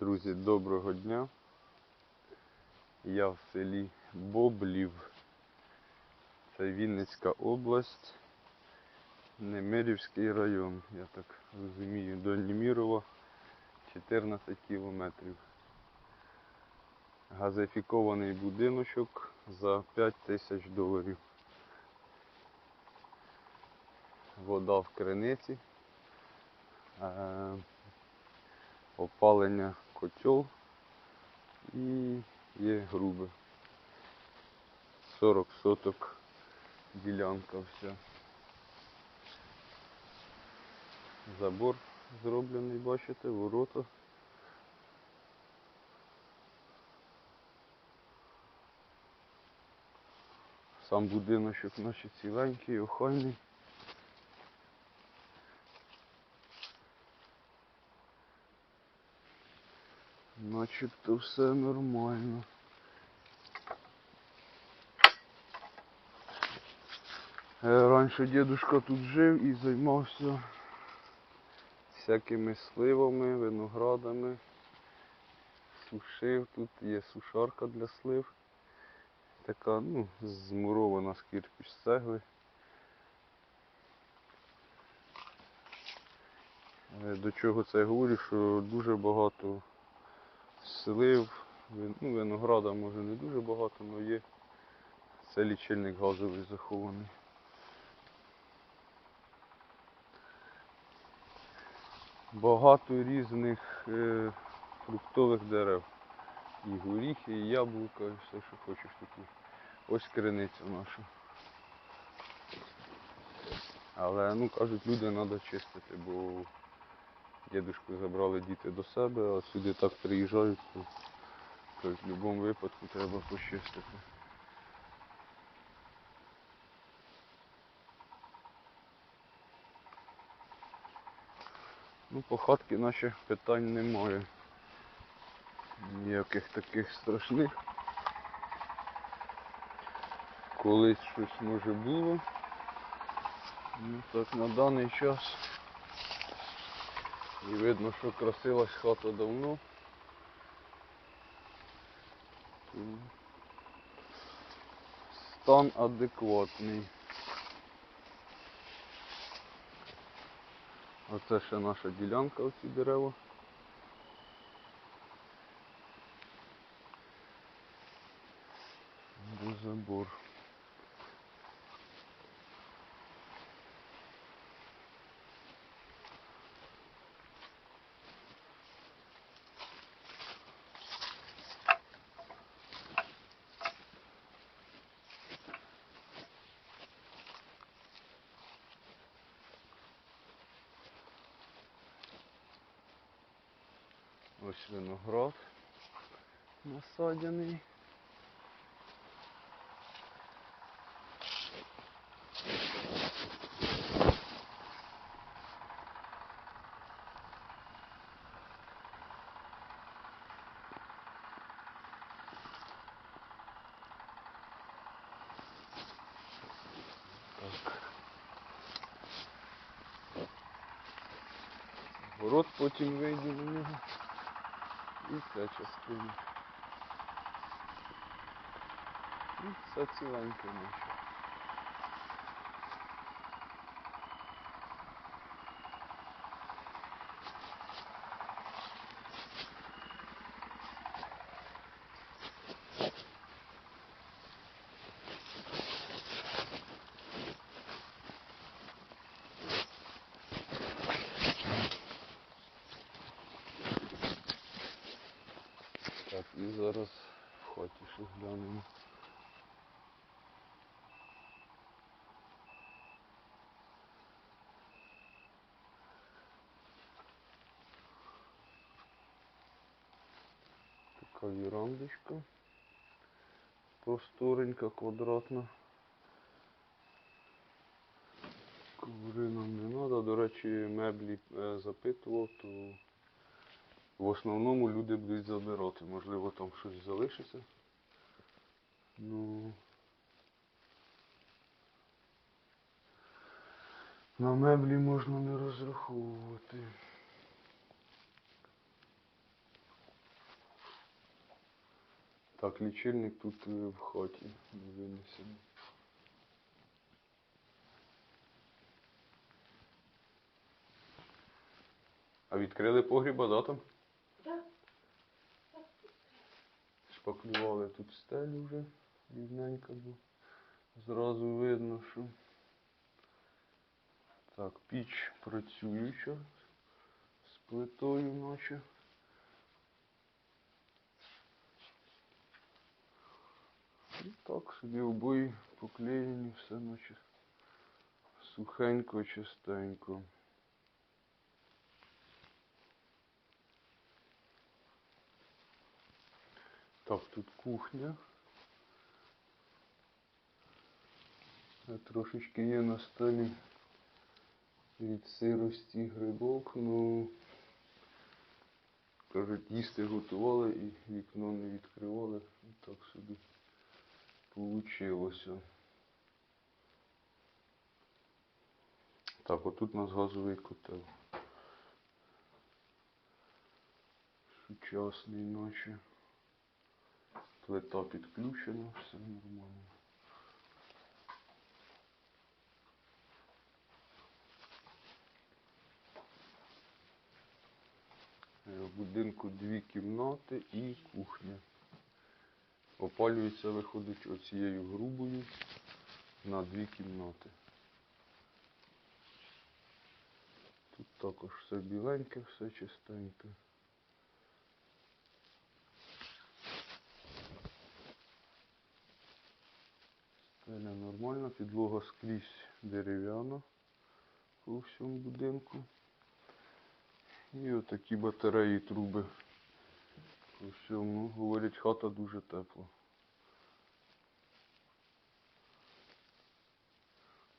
Друзі, доброго дня. Я в селі Боблів. Це Вінницька область, Немирівський район. Я так розумію, до Німірова 14 кілометрів. Газифікований будиночок за 5 тисяч доларів. Вода в криниці. Е, опалення котел і є грубе. 40 соток ділянка вся. Забор зроблений, бачите, ворота. Сам будиночок наче ціленький, охайний. Начебто все нормально. Е, Раніше дідушка тут жив і займався всякими сливами, виноградами. Сушив, тут є сушарка для слив. Така, ну, змурована з кирпіч з цегли. Е, До чого це говорю, що дуже багато слив, ну, винограда може не дуже багато, але є. Це лічильник газовий захований. Багато різних е, фруктових дерев. І горіхи, і яблука, і все, що хочеш такі. Ось криниця наша. Але ну кажуть, люди треба чистити, бо дідушку забрали діти до себе, а сюди так приїжджають, то кажуть, в будь-якому випадку треба почистити. Ну, по хатки наших питань немає. Ніяких таких страшних. Колись щось може було. Ну так на даний час. І видно, що красилась хата давно. Стан адекватний. Оце ще наша ділянка, оці дерева. До Ось виноград насадяний. Город потім вийде на нього. І ця частина. І все ціленьке наше. Так, і зараз в хаті ще глянемо. Така вірандочка. Просторенька, квадратна. Коври нам не треба. До речі, меблі е, запитував, то в основному люди будуть забирати. Можливо, там щось залишиться. Ну. На меблі можна не розраховувати. Так, лічильник тут е, в хаті не винесений. А відкрили погріба, да, там? Да. Шпаклювали тут стелю вже рівненько, бо зразу видно, що. Так, піч працююча з плитою наче. І так собі обої поклеєні, все наче сухенько, чистенько. Так, тут кухня. Трошечки є на столі від сирості грибок, ну кажуть, їсти готували і вікно не відкривали. Так собі получилося. Так, отут у нас газовий котел. Сучасний наче. Плита підключена, все нормально. Е, В будинку дві кімнати і кухня. Опалюється, виходить оцією грубою на дві кімнати. Тут також все біленьке, все чистеньке. Стеля нормальна, підлога скрізь дерев'яна по всьому будинку. І отакі батареї труби. По всьому. Говорять, хата дуже тепла.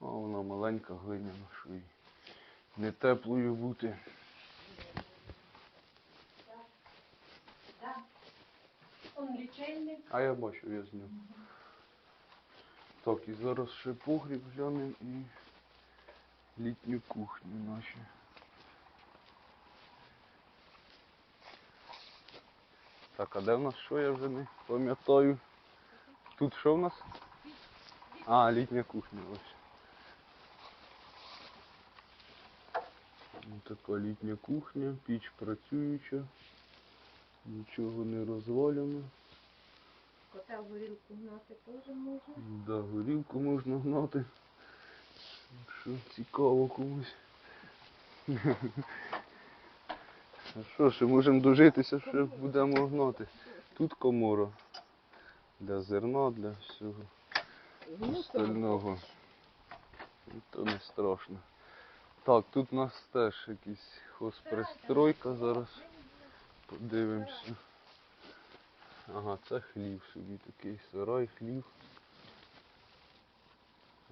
А вона маленька глиняна, що й не теплою бути. А я бачу, я зняв. Так, і зараз ще погріб глянемо і літню кухню наші. Так, а де в нас що я вже не пам'ятаю? Тут що в нас? А, літня кухня ось. Ось така літня кухня, піч працююча, нічого не розвалено. Котел горілку гнати теж можна. Да, горілку можна гнати. Якщо цікаво комусь. А що ж, можемо дожитися, що будемо гнати. Тут комора. Для зерна, для всього остального. І То не страшно. Так, тут у нас теж якийсь хозпристройка зараз. Подивимося. Ага, це хлів собі такий сарай, хлів.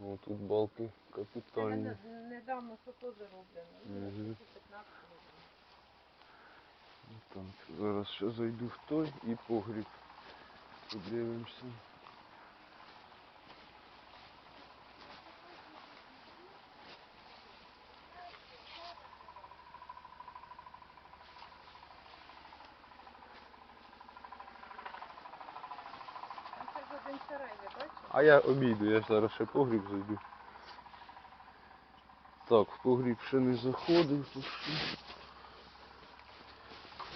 О, тут балки Це капітальні. не- недавно що зароблено. Ну, 15 років. Так, зараз ще зайду в той і погріб. Подивимося. А це ж один А я обійду, я зараз ще погріб зайду. Так, в погріб ще не заходив, так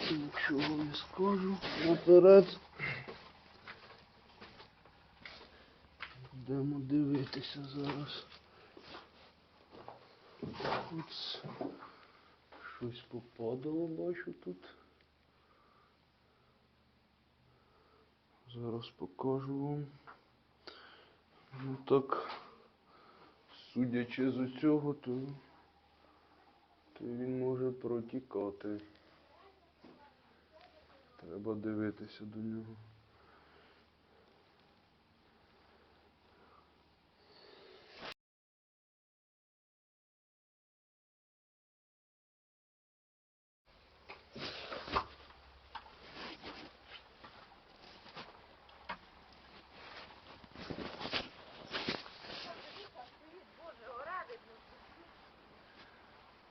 що нічого не скажу наперед. Будемо дивитися зараз. От щось попадало, бачу тут. Зараз покажу вам. Ну так, судячи з цього, то, то він може протікати. Треба дивитися до нього.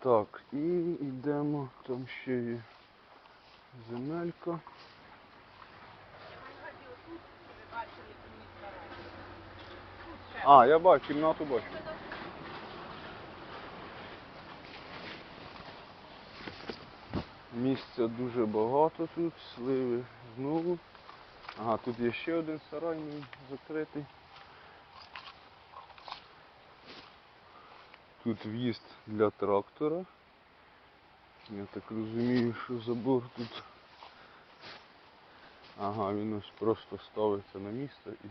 Так, і йдемо, там ще є земелька. А, я бачу, кімнату бачу. Місця дуже багато тут, сливи знову. Ага, тут є ще один сарай, закритий. Тут в'їзд для трактора. Я так розумію, що забор тут. Ага, він ось просто ставиться на місце і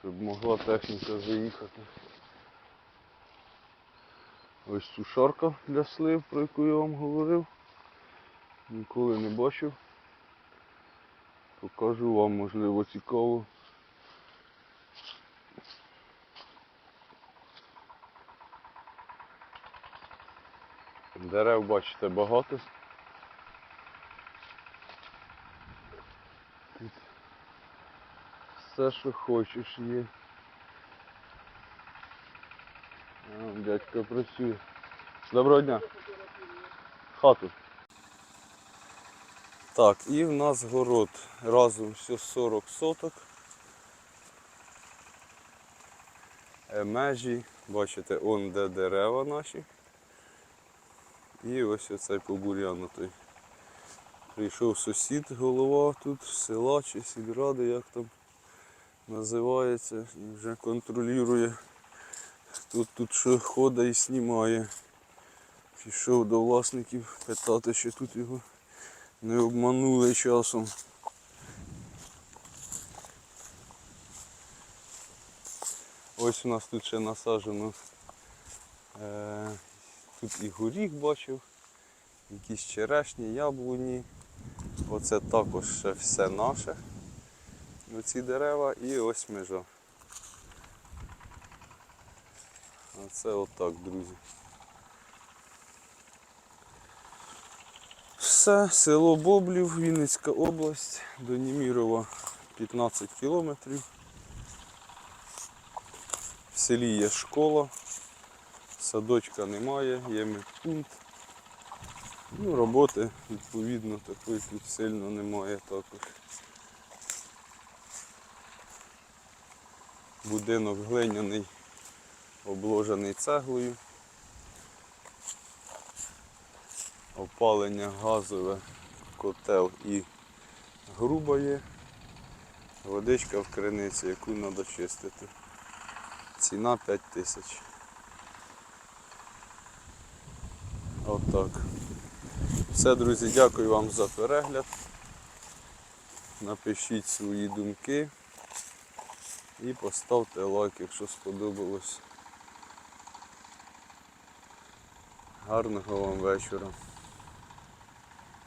щоб могла техніка заїхати. Ось сушарка для слив, про яку я вам говорив. Ніколи не бачив. Покажу вам, можливо, цікаво. Дерев, бачите, багато. Тут все, що хочеш, є. А, дядько працює. Доброго дня. Хату. Так, і в нас город разом все 40 соток. Е, Межі, бачите, он де дерева наші. І ось оцей побур'янутий. Прийшов сусід, голова тут, села чи сільради, як там називається, і вже контролює, хто тут що ходить і знімає. Пішов до власників питати, чи тут його не обманули часом. Ось у нас тут ще насаджено. Е, тут і горіх бачив, якісь черешні, яблуні. Оце також ще все наше. Оці дерева і ось межа. Оце отак, друзі. Все, село Боблів, Вінницька область, до Німірова 15 кілометрів. В селі є школа, садочка немає, є медпункт. Ну, роботи, відповідно, такої тут сильно немає також. Будинок глиняний, обложений цеглою. Опалення газове, котел і груба є. Водичка в криниці, яку треба чистити. Ціна 5 тисяч. Отак. Все, друзі, дякую вам за перегляд. Напишіть свої думки і поставте лайк, якщо сподобалось. Гарного вам вечора.